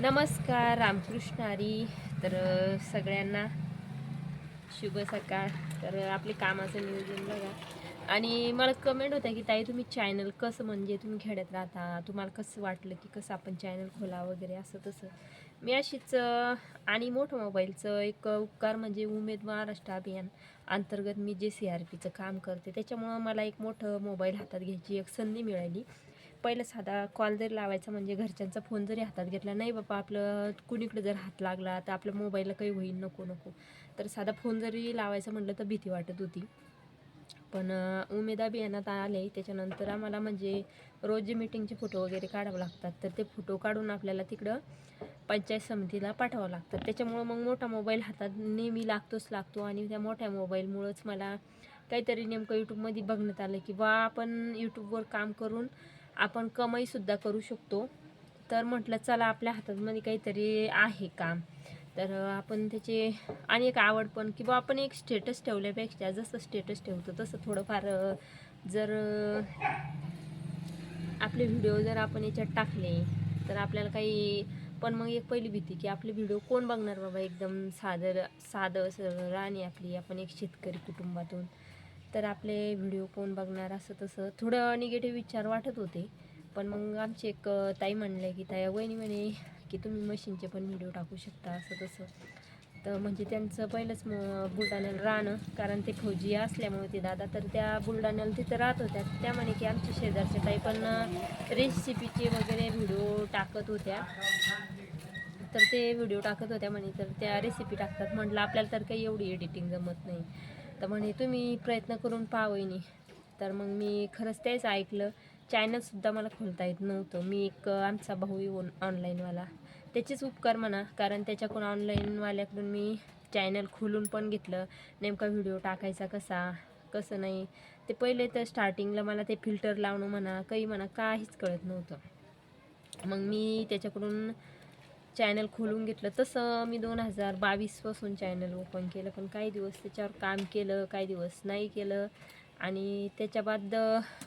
नमस्कार रामकृष्णारी तर सगळ्यांना शुभ सकाळ. तर आपले कामाचं नियोजन बघा. आणि मला कमेंट होत्या की ताई तुम्ही चॅनल कसं म्हणजे तुम्ही खेड्यात राहता? तुम्हाला कसं वाटलं की कसं आपण चॅनल खोला वगैरे? असं तसं. मी अशीच आणि मोठं मोबाईलचं एक उपकार म्हणजे उमेद महाराष्ट्र अभियान अंतर्गत मी जे सी आर पीचं काम करते त्याच्यामुळं मला एक मोठं मोबाईल हातात घ्यायची एक संधी मिळाली. पहिलं साधा कॉल जरी लावायचा म्हणजे घरच्यांचा फोन जरी हातात घेतला नाही बाबा आपलं कुणीकडे जर हात लागला तर आपल्या मोबाईलला काही होईल नको नको. तर साधा फोन जरी लावायचा म्हटलं तर भीती वाटत होती. पण उमेदा उमेद आले. त्याच्यानंतर आम्हाला म्हणजे रोज जे मीटिंगचे फोटो वगैरे काढावं लागतात. तर ते फोटो काढून आपल्याला तिकडं पंचायत समितीला पाठवावं लागतं. त्याच्यामुळं मग मोठा मोबाईल हातात नेहमी लागतोच लागतो. आणि त्या मोठ्या मोबाईलमुळंच मला काहीतरी नेमकं यूट्यूबमध्ये बघण्यात आलं की बा आपण यूट्यूबवर काम करून आपण कमाईसुद्धा करू शकतो. तर म्हटलं चला आपल्या हातामध्ये काहीतरी आहे काम. तर आपण त्याचे आणि एक आवड पण की बाबा आपण एक स्टेटस ठेवल्यापेक्षा जसं स्टेटस ठेवतो तसं थोडंफार जर आपले व्हिडिओ जर आपण याच्यात टाकले तर आपल्याला काही पण मग एक पहिली भीती की आपले व्हिडिओ कोण बघणार बाबा? एकदम साधं साधं सरळ राणी आपली आपण एक शेतकरी कुटुंबातून. तर आपले व्हिडिओ कोण बघणार असं तसं. थोडं निगेटिव्ह विचार वाटत होते. पण मग आमचे एक ताई म्हणले की ताई वहिनी म्हणे की तुम्ही मशीनचे पण व्हिडिओ टाकू शकता असं तसं. तर म्हणजे त्यांचं पहिलंच मग बुलढाण्याला राहणं. कारण ते फौजी असल्यामुळे ते दादा तर त्या बुलढाण्याला तिथं राहत होत्या. त्या म्हणे की आमच्या शेजारच्या ताई पण रेसिपीचे वगैरे व्हिडिओ टाकत होत्या. तर ते व्हिडिओ टाकत होत्या म्हणे. तर त्या रेसिपी टाकतात. म्हटलं आपल्याला तर काही एवढी एडिटिंग जमत नाही. तर म्हणे तुम्ही प्रयत्न करून पाहावईनी तर मग मी खरंच तेच ऐकलं. चॅनलसुद्धा मला खोलता येत नव्हतं. मी एक आमचा भाऊ येऊन ऑनलाईनवाला त्याचेच उपकार म्हणा कारण त्याच्याकडून ऑनलाईनवाल्याकडून मी चॅनल खोलून पण घेतलं. नेमका व्हिडिओ टाकायचा कसा कसं नाही. ते पहिले तर स्टार्टिंगला मला ते फिल्टर लावणं म्हणा काही म्हणा काहीच कळत नव्हतं. मग मी त्याच्याकडून चॅनल खोलून घेतलं. तसं मी दोन हजार बावीसपासून चॅनल ओपन केलं. पण काही दिवस त्याच्यावर काम केलं काही दिवस नाही केलं. आणि त्याच्या बाद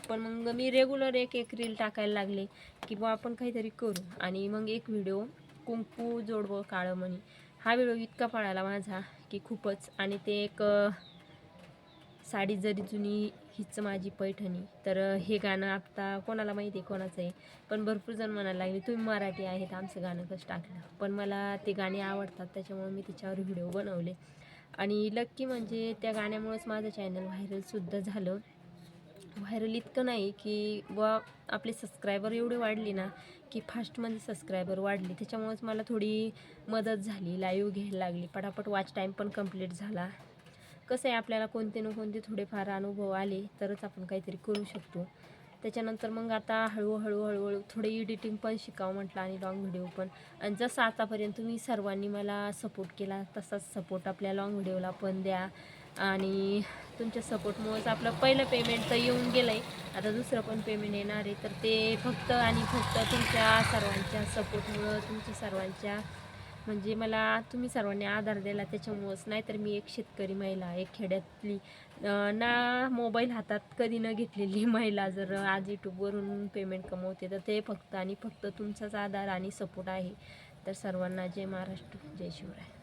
पण मग मी रेग्युलर एक एक रील टाकायला लागले की बा आपण काहीतरी करू. आणि मग एक व्हिडिओ कुंकू जोडवं काळं म्हणी हा व्हिडिओ इतका पळाला माझा की खूपच. आणि ते एक साडी जरी जुनी हीच माझी पैठणी. तर हे गाणं आता कोणाला माहिती आहे कोणाचं आहे पण भरपूर जण म्हणायला लागले तुम्ही मराठी आहेत आमचं गाणं कसं टाकलं? पण मला ते गाणे आवडतात त्याच्यामुळे मी त्याच्यावर व्हिडिओ बनवले. आणि लक्की म्हणजे त्या गाण्यामुळेच माझं चॅनल व्हायरलसुद्धा झालं. व्हायरल इतकं नाही की व आपले सबस्क्रायबर एवढे वाढले ना की फास्टमध्ये सबस्क्रायबर वाढले. त्याच्यामुळेच मला थोडी मदत झाली लाईव्ह घ्यायला लागली. पटापट वॉच टाईम पण कंप्लीट झाला. कसं आहे आपल्याला कोणते ना कोणते थोडेफार अनुभव आले तरच आपण काहीतरी करू शकतो. त्याच्यानंतर मग आता हळूहळू हळूहळू थोडे एडिटिंग पण शिकावं म्हटलं आणि लॉंग व्हिडिओ पण. आणि जसं आतापर्यंत तुम्ही सर्वांनी मला सपोर्ट केला तसाच सपोर्ट आपल्या लॉंग व्हिडिओला पण द्या. आणि तुमच्या सपोर्टमुळेच आपलं पहिलं पेमेंट तर येऊन गेलं आहे आता दुसरं पण पेमेंट येणार आहे. तर ते फक्त आणि फक्त तुमच्या सर्वांच्या सपोर्टमुळं तुमच्या सर्वांच्या म्हणजे मला तुम्ही सर्वांनी आधार दिला त्याच्यामुळंच. नाहीतर मी एक शेतकरी महिला एक खेड्यातली ना मोबाईल हातात कधी न घेतलेली महिला जर आज यूट्यूबवरून पेमेंट कमवते तर ते फक्त आणि फक्त तुमचाच आधार आणि सपोर्ट आहे. तर सर्वांना जय महाराष्ट्र जय शिवराय.